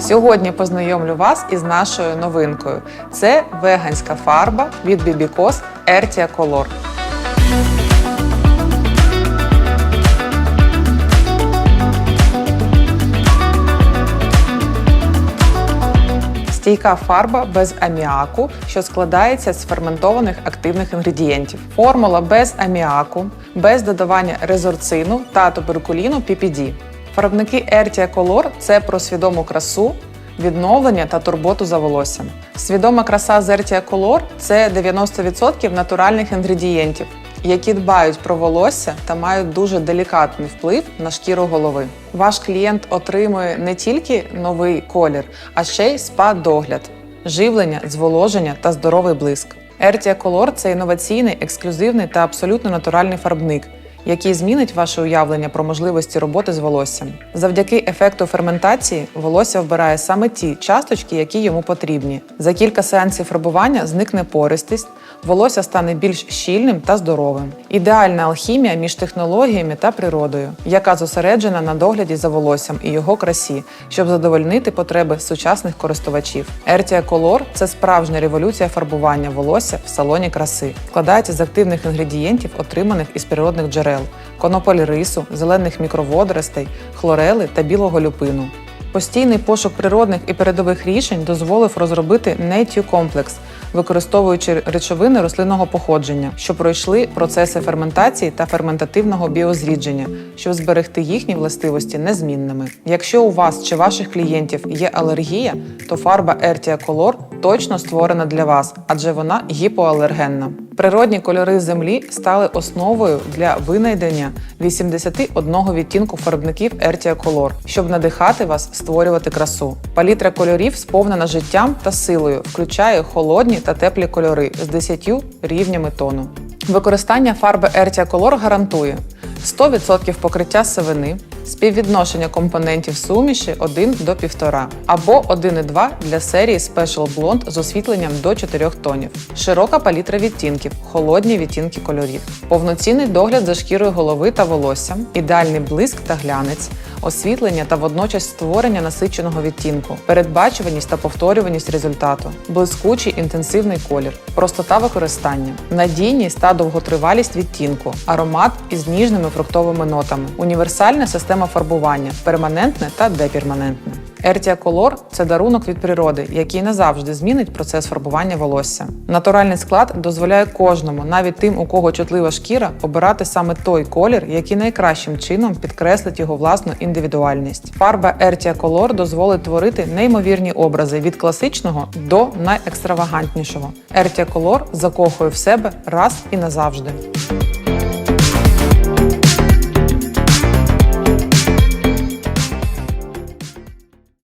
Сьогодні познайомлю вас із нашою новинкою. Це веганська фарба від Бібікос Ertia Color. Стійка фарба без аміаку, що складається з ферментованих активних інгредієнтів. Формула без аміаку, без додавання резорцину та туберкуліну PPD. Фарбники Ertia Color – це про свідому красу, відновлення та турботу за волоссям. Свідома краса з Ertia Color – це 90% натуральних інгредієнтів, які дбають про волосся та мають дуже делікатний вплив на шкіру голови. Ваш клієнт отримує не тільки новий колір, а ще й спа-догляд, живлення, зволоження та здоровий блиск. Ertia Color – це інноваційний, ексклюзивний та абсолютно натуральний фарбник, який змінить ваше уявлення про можливості роботи з волоссям. Завдяки ефекту ферментації волосся вбирає саме ті часточки, які йому потрібні. За кілька сеансів фарбування зникне пористість, волосся стане більш щільним та здоровим. Ідеальна алхімія між технологіями та природою, яка зосереджена на догляді за волоссям і його красі, щоб задовольнити потреби сучасних користувачів. Ertia Color – це справжня революція фарбування волосся в салоні краси. Складається з активних інгредієнтів, отриманих із природних джерел: конополі рису, зелених мікроводоростей, хлорели та білого люпину. Постійний пошук природних і передових рішень дозволив розробити Nature Complex, використовуючи речовини рослинного походження, що пройшли процеси ферментації та ферментативного біозрідження, щоб зберегти їхні властивості незмінними. Якщо у вас чи ваших клієнтів є алергія, то фарба Ertia Color точно створена для вас, адже вона гіпоалергенна. Природні кольори землі стали основою для винайдення 81 відтінку фарбників Ertia Color, щоб надихати вас створювати красу. Палітра кольорів сповнена життям та силою, включає холодні та теплі кольори з 10 рівнями тону. Використання фарби Ertia Color гарантує 100% покриття сивини, співвідношення компонентів суміші 1 до 1,5 або 1,2 для серії Special Blonde з освітленням до 4 тонів, широка палітра відтінків, холодні відтінки кольорів, повноцінний догляд за шкірою голови та волоссям, ідеальний блиск та глянець, освітлення та водночас створення насиченого відтінку, передбачуваність та повторюваність результату, блискучий інтенсивний колір, простота використання, надійність та довготривалість відтінку, аромат із ніжними фруктовими нотами, універсальна система фарбування, перманентне та деперманентне. Ertia Color – це дарунок від природи, який не завжди змінить процес фарбування волосся. Натуральний склад дозволяє кожному, навіть тим, у кого чутлива шкіра, обирати саме той колір, який найкращим чином підкреслить його власну індивідуальність. Фарба Ertia Color дозволить творити неймовірні образи від класичного до найекстравагантнішого. Ertia Color закохує в себе раз і назавжди.